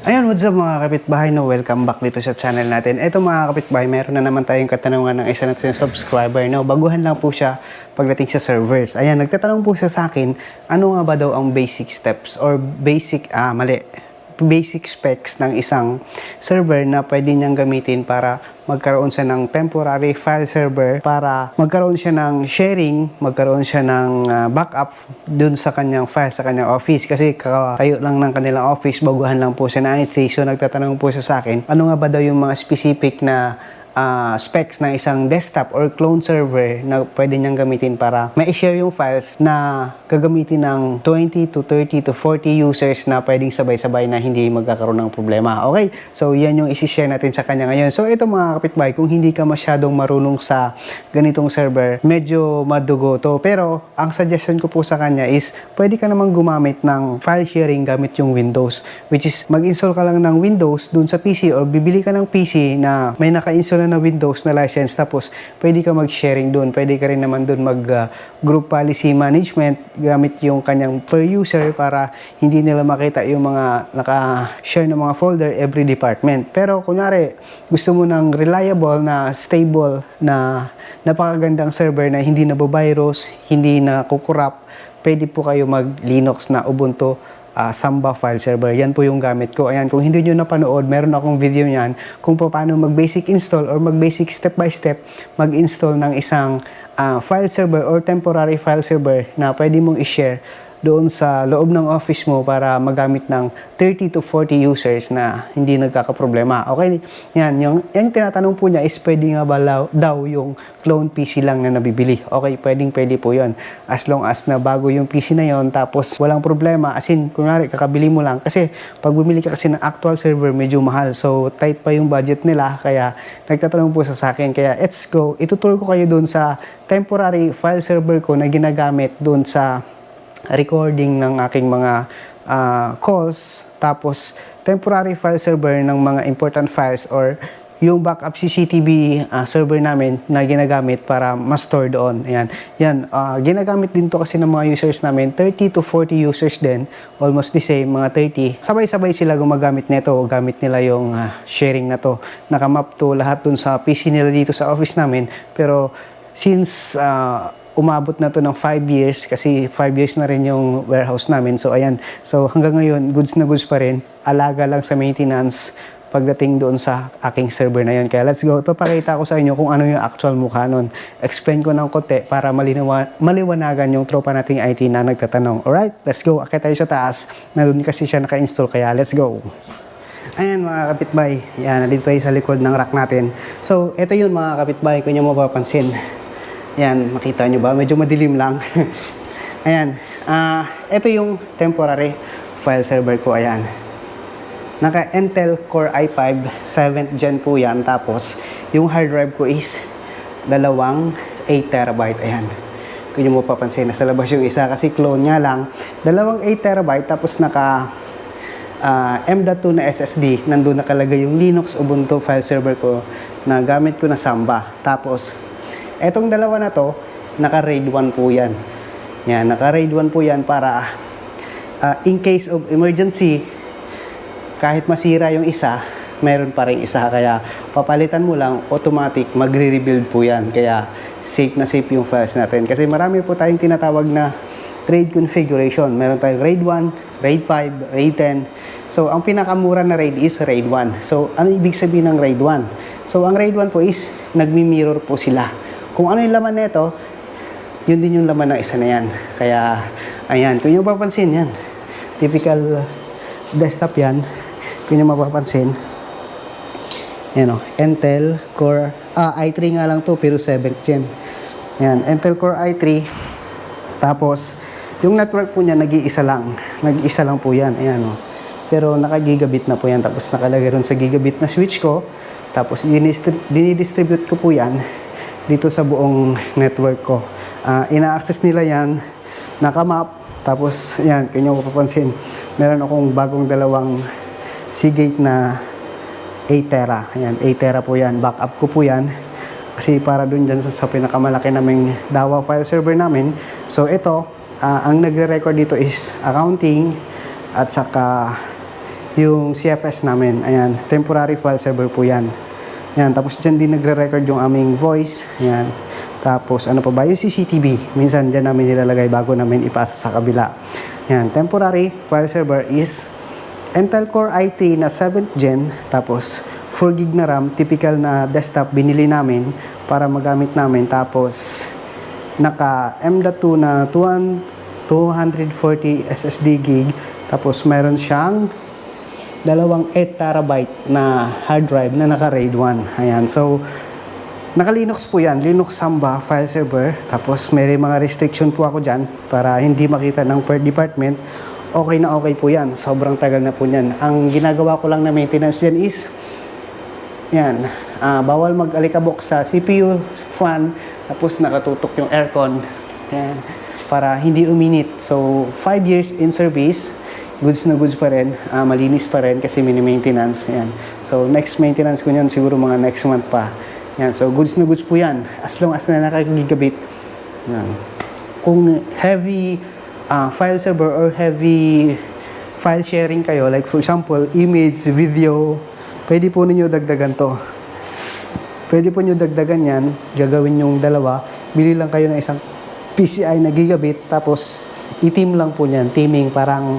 Ayan, what's up mga kapitbahay no? Welcome back dito sa channel natin. Ito mga kapitbahay, meron na naman tayong katanungan ng isa natin subscriber. No? Baguhan lang po siya pagdating sa servers. Ayan, nagtatanong po siya sa akin, ano nga ba daw ang basic steps or basic, ah mali, basic specs ng isang server na pwede niyang gamitin para magkaroon siya ng temporary file server para magkaroon siya ng sharing, magkaroon siya ng ah, backup dun sa kanyang file, sa kanyang office. Kasi kakayo lang ng kanilang office, baguhan lang po siya na IT. So nagtatanong po siya sa akin, ano nga ba daw yung mga specific na ah, specs ng isang desktop or clone server na pwede niyang gamitin para ma-share yung files na gagamitin ng 20 to 30 to 40 users na pwedeng sabay-sabay na hindi magkakaroon ng problema. Okay? So, yan yung isi-share natin sa kanya ngayon. So, ito mga kapitbahay, kung hindi ka masyadong marunong sa ganitong server, medyo madugo to. Pero, ang suggestion ko po sa kanya is, pwede ka namang gumamit ng file sharing gamit yung Windows. Which is, mag-install ka lang ng Windows dun sa PC or bibili ka ng PC na may naka-install na na Windows na license tapos pwede ka mag-sharing dun. Pwede ka rin naman dun mag uh, group policy management gamit yung kanyang per user para hindi nila makita yung mga naka-share ng mga folder every department. Pero kunyari, gusto mo ng reliable na stable na napakagandang server na hindi nabavirus, hindi na kukurap, pwede po kayo mag-Linux na Ubuntu ah, Samba file server. Yan po yung gamit ko. Ayan, kung hindi nyo napanood, meron akong video niyan kung paano mag-basic install or mag-basic step-by-step mag-install ng isang ah, file server or temporary file server na pwede mong i-share doon sa loob ng office mo para magamit ng 30 to 40 users na hindi nagkakaproblema. Okay? Yan, yung, yung tinatanong po niya is pwede nga ba law- daw yung clone PC lang na nabibili. Okay, pwedeng pwede po yon As long as na bago yung PC na yon tapos walang problema. As in, kunwari, kakabili mo lang. Kasi pag bumili ka kasi ng actual server, medyo mahal. So, tight pa yung budget nila. Kaya, nagtatanong po sa akin. Kaya, let's go. Ituturo ko kayo doon sa temporary file server ko na ginagamit doon sa recording ng aking mga ah, calls, tapos temporary file server ng mga important files or yung backup CCTV ah, server namin na ginagamit para ma-store doon. Ayan. Yan, ah, ginagamit din to kasi ng mga users namin, 30 to 40 users din, almost the same, mga 30. Sabay-sabay sila gumagamit nito, gamit nila yung ah, sharing na to. Nakamap to lahat dun sa PC nila dito sa office namin, pero since ah, umabot na to ng 5 years kasi 5 years na rin yung warehouse namin. So ayan, so hanggang ngayon goods na goods pa rin. Alaga lang sa maintenance pagdating doon sa aking server na yun. Kaya let's go. Ipapakita ko sa inyo kung ano yung actual mukha nun. Explain ko ng konti para malinawa, maliwanagan yung tropa nating IT na nagtatanong. Alright, let's go. Akit tayo sa taas. Na doon kasi siya naka-install kaya let's go. Ayan mga kapitbahay, yan, nandito tayo sa likod ng rack natin. So, ito yun mga kapitbahay, kung nyo mapapansin. Yan, makita nyo ba? Medyo madilim lang. ayan, ah, ito yung temporary file server ko, ayan. Naka Intel Core i5 7th gen po yan. Tapos, yung hard drive ko is dalawang 8 terabyte. Ayan. Kung nyo mapapansin, nasa labas yung isa kasi clone nga lang. Dalawang 8 terabyte tapos naka ah, M.2 na SSD. Nandun nakalagay yung Linux Ubuntu file server ko na gamit ko na Samba. Tapos, etong dalawa na to, naka RAID 1 po yan. Yan, naka RAID 1 po yan para ah, in case of emergency, kahit masira yung isa, meron pa rin isa. Kaya papalitan mo lang, automatic, magre-rebuild po yan. Kaya safe na safe yung files natin. Kasi marami po tayong tinatawag na RAID configuration. Meron tayong RAID 1, RAID 5, RAID 10. So, ang pinakamura na RAID is RAID 1. So, ano ibig sabihin ng RAID 1? So, ang RAID 1 po is nagmi-mirror po sila. Kung ano yung laman nito, yun din yung laman ng isa na yan. Kaya, ayan, kung yung papansin, yan. Typical desktop yan. Kung yung mapapansin, yan o, Intel Core, ah, i3 nga lang to, pero 7th gen. Yan, Intel Core i3. Tapos, yung network po niya, nag-iisa lang. Nag-iisa lang po yan, ayan o. Pero naka-gigabit na po yan. Tapos nakalagay ron sa gigabit na switch ko. Tapos dinidistribute ko po yan dito sa buong network ko. Ah, ina-access nila yan, nakamap. Tapos, yan, nyo mapapansin, meron akong bagong dalawang Seagate na 8 tera. Ayan, 8 tera po yan. Backup ko po yan. Kasi para dun dyan sa, sa pinakamalaki naming DAWA file server namin. So ito, ah, ang nagre-record dito is accounting at saka yung CFS namin. Ayan, temporary file server po yan. Ayan, tapos dyan din nagre-record yung aming voice. Ayan. Tapos ano pa ba? Yung CCTV. Minsan dyan namin nilalagay bago namin ipasa sa kabila. Ayan, temporary file server is Intel Core i3 na 7th gen. Tapos 4 gig na RAM. Typical na desktop binili namin para magamit namin. Tapos naka M.2 na 200 240 SSD gig. Tapos meron siyang dalawang 8 terabyte na hard drive na naka RAID 1. Ayan. So, naka Linux po yan. Linux Samba file server. Tapos may mga restriction po ako dyan para hindi makita ng per department. Okay na okay po yan. Sobrang tagal na po yan. Ang ginagawa ko lang na maintenance dyan is yan. ah, bawal mag-alikabok sa CPU fan. Tapos nakatutok yung aircon. Yan. Para hindi uminit. So, 5 years in service. Goods na goods pa rin. ah, malinis pa rin kasi mini-maintenance. Yan. So, next maintenance ko niyan siguro mga next month pa. Yan. So, goods na goods po yan. As long as na nakakagigabit. Yan. Kung heavy ah, file server or heavy file sharing kayo, like for example, image, video, pwede po ninyo dagdagan to. Pwede po nyo dagdagan yan, gagawin yung dalawa, bili lang kayo ng isang PCI na gigabit, tapos i-team lang po niyan, teaming, parang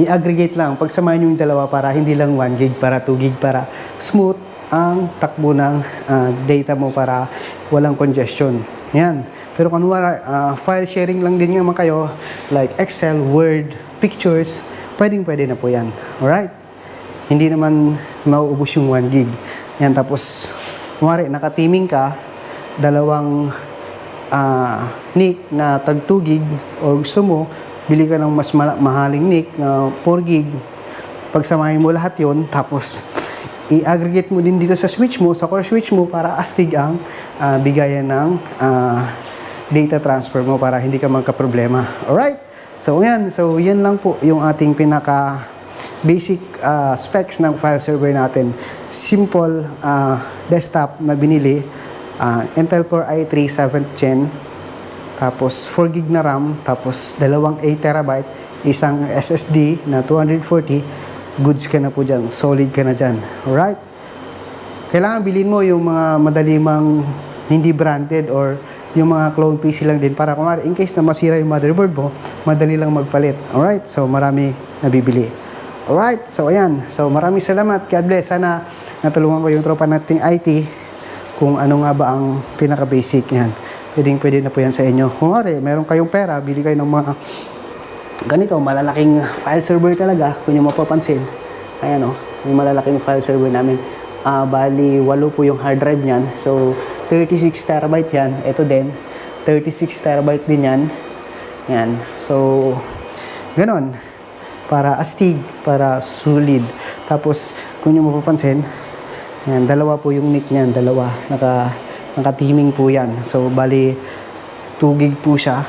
i-aggregate lang, pagsamahin yung dalawa para hindi lang 1 gig, para 2 gig, para smooth ang takbo ng ah, data mo para walang congestion. Yan. Pero kung wala, ah, file sharing lang din naman kayo, like Excel, Word, Pictures, pwedeng pwede na po yan. Alright? Hindi naman mauubos yung 1 gig. Yan, tapos, kumari, naka-teaming ka, dalawang ah, NIC na tag 2 gig, o gusto mo, bili ka ng mas mala- mahaling NIC na 4 gig, pagsamahin mo lahat yon tapos i-aggregate mo din dito sa switch mo, sa core switch mo para astig ang ah, bigayan ng ah, data transfer mo para hindi ka magka-problema. Alright? So, yan. So, yan lang po yung ating pinaka basic ah, specs ng file server natin. Simple ah, desktop na binili. ah, Intel Core i3 7th gen. Tapos 4 gig na RAM, tapos dalawang 8 terabyte, isang SSD na 240, goods ka na po dyan, solid ka na dyan. Alright? Kailangan bilhin mo yung mga madalimang hindi branded or yung mga clone PC lang din para kung in case na masira yung motherboard mo, madali lang magpalit. Alright? So marami nabibili. Alright? So ayan. So maraming salamat. God bless. Sana natulungan ko yung tropa nating IT kung ano nga ba ang pinaka-basic yan. Pwedeng pwede na po yan sa inyo. Kung nga meron kayong pera, bili kayo ng mga ganito, malalaking file server talaga, kung nyo mapapansin. Ayan o, yung malalaking file server namin. Ah, bali, walo po yung hard drive niyan. So, 36 terabyte yan. Ito din, 36 terabyte din yan. Yan. So, ganon. Para astig, para solid. Tapos, kung nyo mapapansin, yan, dalawa po yung nick niyan, dalawa. Naka, naka-teaming po yan. So, bali, 2 gig po siya.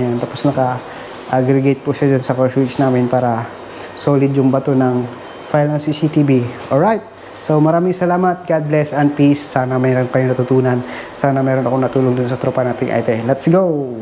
Yan, tapos naka-aggregate po siya dyan sa core switch namin para solid yung bato ng file ng CCTV. Alright? So, maraming salamat. God bless and peace. Sana mayroon kayong natutunan. Sana mayroon akong natulong dun sa tropa nating IT. Let's go!